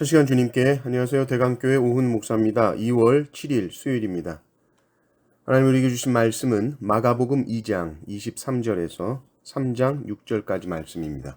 첫 시간 주님께 안녕하세요. 대강교회 오훈 목사입니다. 2월 7일 수요일입니다. 하나님 우리에게 주신 말씀은 마가복음 2장 23절에서 3장 6절까지 말씀입니다.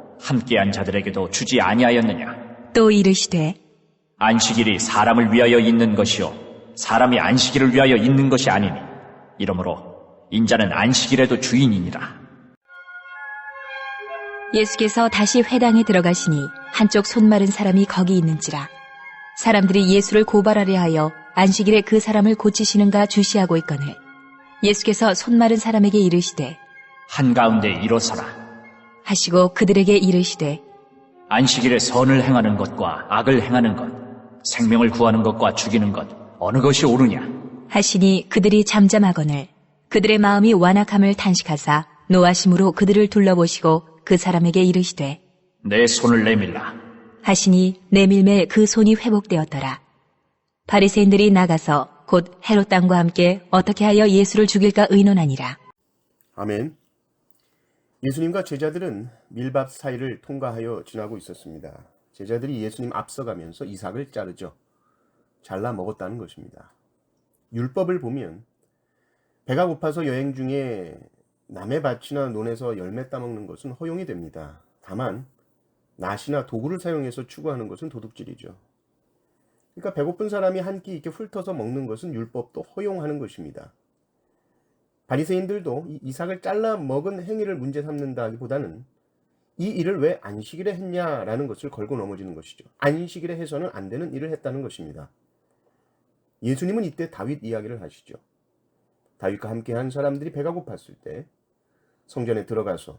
함께한 자들에게도 주지 아니하였느냐? 또 이르시되 안식일이 사람을 위하여 있는 것이요 사람이 안식일을 위하여 있는 것이 아니니 이러므로 인자는 안식일에도 주인이니라. 예수께서 다시 회당에 들어가시니 한쪽 손 마른 사람이 거기 있는지라 사람들이 예수를 고발하려 하여 안식일에 그 사람을 고치시는가 주시하고 있거늘 예수께서 손 마른 사람에게 이르시되 한가운데 일어서라. 하시고 그들에게 이르시되 안식일에 선을 행하는 것과 악을 행하는 것, 생명을 구하는 것과 죽이는 것, 어느 것이 옳으냐? 하시니 그들이 잠잠하거늘 그들의 마음이 완악함을 탄식하사 노하심으로 그들을 둘러보시고 그 사람에게 이르시되 내 손을 내밀라. 하시니 내밀매 그 손이 회복되었더라. 바리새인들이 나가서 곧 헤롯 땅과 함께 어떻게 하여 예수를 죽일까 의논하니라. 아멘. 예수님과 제자들은 밀밥 사이를 통과하여 지나고 있었습니다. 제자들이 예수님 앞서가면서 이삭을 자르죠. 잘라 먹었다는 것입니다. 율법을 보면 배가 고파서 여행 중에 남의 밭이나 논에서 열매 따먹는 것은 허용이 됩니다. 다만 낫이나 도구를 사용해서 추구하는 것은 도둑질이죠. 그러니까 배고픈 사람이 한 끼 이렇게 훑어서 먹는 것은 율법도 허용하는 것입니다. 바리새인들도 이 이삭을 잘라 먹은 행위를 문제 삼는다기보다는 이 일을 왜 안식일에 했냐라는 것을 걸고 넘어지는 것이죠. 안식일에 해서는 안 되는 일을 했다는 것입니다. 예수님은 이때 다윗 이야기를 하시죠. 다윗과 함께 한 사람들이 배가 고팠을 때 성전에 들어가서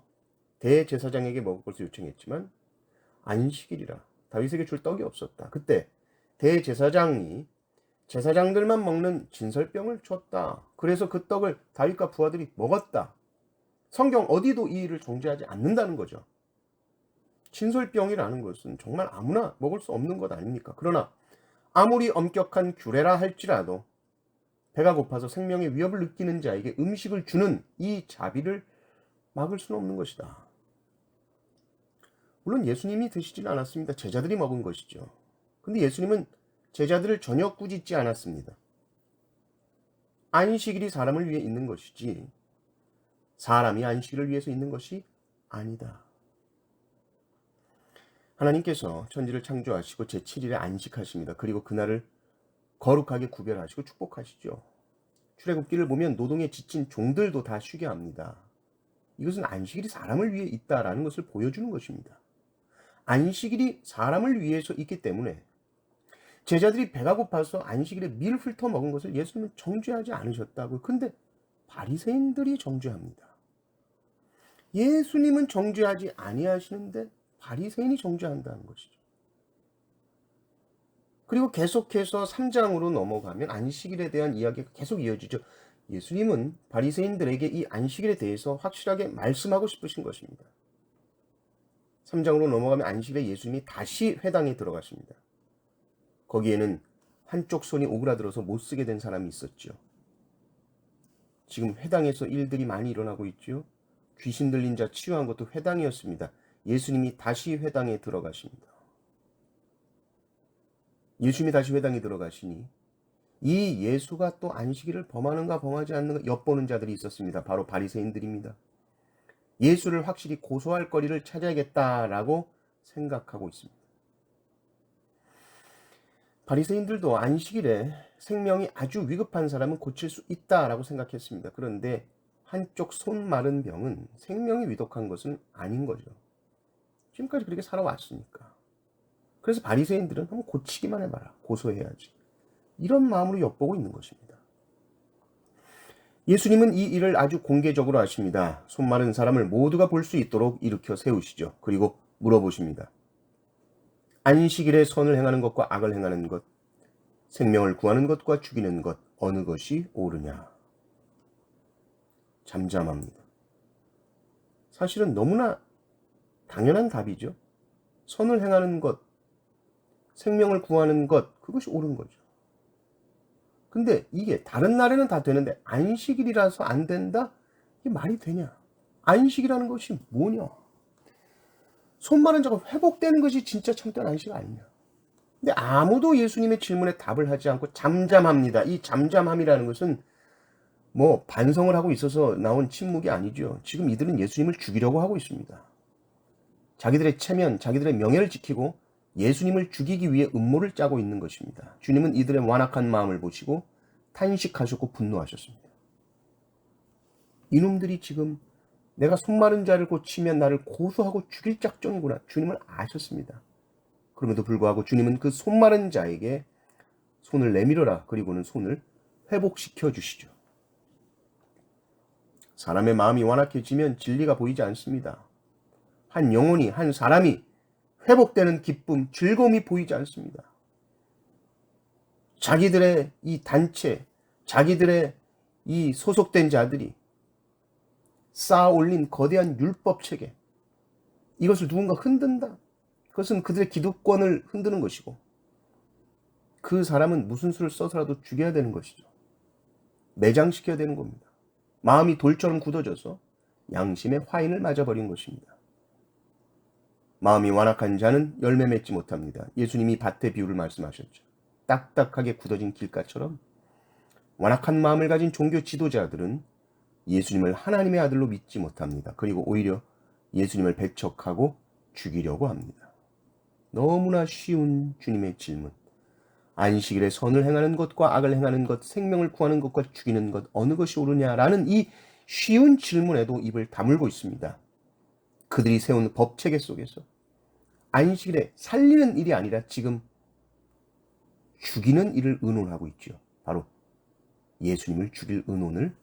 대제사장에게 먹을 것을 요청했지만 안식일이라 다윗에게 줄 떡이 없었다. 그때 대제사장이 제사장들만 먹는 진설병을 줬다. 그래서 그 떡을 다윗과 부하들이 먹었다. 성경 어디도 이 일을 정죄하지 않는다는 거죠. 진설병이라는 것은 정말 아무나 먹을 수 없는 것 아닙니까? 그러나 아무리 엄격한 규례라 할지라도 배가 고파서 생명의 위협을 느끼는 자에게 음식을 주는 이 자비를 막을 수는 없는 것이다. 물론 예수님이 드시진 않았습니다. 제자들이 먹은 것이죠. 근데 예수님은 제자들을 전혀 꾸짖지 않았습니다. 안식일이 사람을 위해 있는 것이지 사람이 안식일을 위해서 있는 것이 아니다. 하나님께서 천지를 창조하시고 제7일에 안식하십니다. 그리고 그날을 거룩하게 구별하시고 축복하시죠. 출애굽기를 보면 노동에 지친 종들도 다 쉬게 합니다. 이것은 안식일이 사람을 위해 있다라는 것을 보여주는 것입니다. 안식일이 사람을 위해서 있기 때문에 제자들이 배가 고파서 안식일에 밀 훑어 먹은 것을 예수님은 정죄하지 않으셨다고요. 근데 바리새인들이 정죄합니다. 예수님은 정죄하지 아니하시는데 바리새인이 정죄한다는 것이죠. 그리고 계속해서 3장으로 넘어가면 안식일에 대한 이야기가 계속 이어지죠. 예수님은 바리새인들에게 이 안식일에 대해서 확실하게 말씀하고 싶으신 것입니다. 3장으로 넘어가면 안식일에 예수님이 다시 회당에 들어가십니다. 거기에는 한쪽 손이 오그라들어서 못 쓰게 된 사람이 있었죠. 지금 회당에서 일들이 많이 일어나고 있죠. 귀신 들린 자 치유한 것도 회당이었습니다. 예수님이 다시 회당에 들어가십니다. 예수님이 다시 회당에 들어가시니 이 예수가 또 안식일을 범하는가 범하지 않는가 엿보는 자들이 있었습니다. 바로 바리새인들입니다. 예수를 확실히 고소할 거리를 찾아야겠다라고 생각하고 있습니다. 바리새인들도 안식일에 생명이 아주 위급한 사람은 고칠 수 있다라고 생각했습니다. 그런데 한쪽 손 마른 병은 생명이 위독한 것은 아닌 거죠. 지금까지 그렇게 살아왔으니까. 그래서 바리새인들은 한번 고치기만 해봐라. 고소해야지. 이런 마음으로 엿보고 있는 것입니다. 예수님은 이 일을 아주 공개적으로 하십니다. 손 마른 사람을 모두가 볼 수 있도록 일으켜 세우시죠. 그리고 물어보십니다. 안식일에 선을 행하는 것과 악을 행하는 것, 생명을 구하는 것과 죽이는 것, 어느 것이 옳으냐? 잠잠합니다. 사실은 너무나 당연한 답이죠. 선을 행하는 것, 생명을 구하는 것, 그것이 옳은 거죠. 근데 이게 다른 날에는 다 되는데 안식일이라서 안 된다? 이게 말이 되냐? 안식이라는 것이 뭐냐? 손 마른 자가 회복되는 것이 진짜 참된 안식 아니냐? 근데 아무도 예수님의 질문에 답을 하지 않고 잠잠합니다. 이 잠잠함이라는 것은 뭐 반성을 하고 있어서 나온 침묵이 아니죠. 지금 이들은 예수님을 죽이려고 하고 있습니다. 자기들의 체면, 자기들의 명예를 지키고 예수님을 죽이기 위해 음모를 짜고 있는 것입니다. 주님은 이들의 완악한 마음을 보시고 탄식하셨고 분노하셨습니다. 이놈들이 지금 내가 손마른 자를 고치면 나를 고소하고 죽일 작정이구나. 주님은 아셨습니다. 그럼에도 불구하고 주님은 그 손마른 자에게 손을 내밀어라. 그리고는 손을 회복시켜 주시죠. 사람의 마음이 완악해지면 진리가 보이지 않습니다. 한 영혼이, 한 사람이 회복되는 기쁨, 즐거움이 보이지 않습니다. 자기들의 이 단체, 자기들의 이 소속된 자들이 쌓아 올린 거대한 율법 체계, 이것을 누군가 흔든다. 그것은 그들의 기득권을 흔드는 것이고, 그 사람은 무슨 수를 써서라도 죽여야 되는 것이죠. 매장시켜야 되는 겁니다. 마음이 돌처럼 굳어져서 양심의 화인을 맞아버린 것입니다. 마음이 완악한 자는 열매 맺지 못합니다. 예수님이 밭의 비유를 말씀하셨죠. 딱딱하게 굳어진 길가처럼 완악한 마음을 가진 종교 지도자들은 예수님을 하나님의 아들로 믿지 못합니다. 그리고 오히려 예수님을 배척하고 죽이려고 합니다. 너무나 쉬운 주님의 질문. 안식일에 선을 행하는 것과 악을 행하는 것, 생명을 구하는 것과 죽이는 것, 어느 것이 옳으냐라는 이 쉬운 질문에도 입을 다물고 있습니다. 그들이 세운 법 체계 속에서 안식일에 살리는 일이 아니라 지금 죽이는 일을 의논하고 있죠. 바로 예수님을 죽일 의논을 이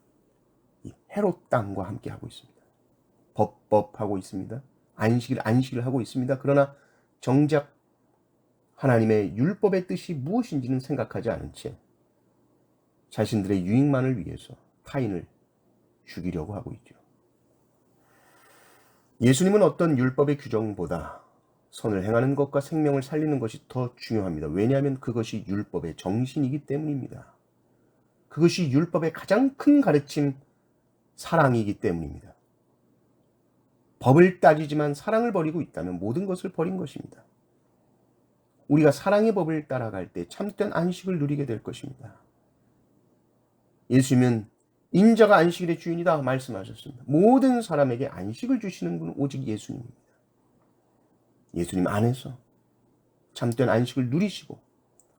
헤롯 땅과 함께 하고 있습니다. 법법하고 있습니다. 안식일 안식일 하고 있습니다. 그러나 정작 하나님의 율법의 뜻이 무엇인지는 생각하지 않은 채 자신들의 유익만을 위해서 타인을 죽이려고 하고 있죠. 예수님은 어떤 율법의 규정보다 선을 행하는 것과 생명을 살리는 것이 더 중요합니다. 왜냐하면 그것이 율법의 정신이기 때문입니다. 그것이 율법의 가장 큰 가르침, 사랑이기 때문입니다. 법을 따지지만 사랑을 버리고 있다면 모든 것을 버린 것입니다. 우리가 사랑의 법을 따라갈 때 참된 안식을 누리게 될 것입니다. 예수님은 인자가 안식일의 주인이다 말씀하셨습니다. 모든 사람에게 안식을 주시는 분은 오직 예수님입니다. 예수님 안에서 참된 안식을 누리시고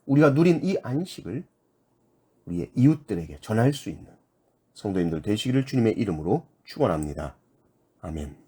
우리가 누린 이 안식을 우리의 이웃들에게 전할 수 있는 성도님들 되시기를 주님의 이름으로 축원합니다. 아멘.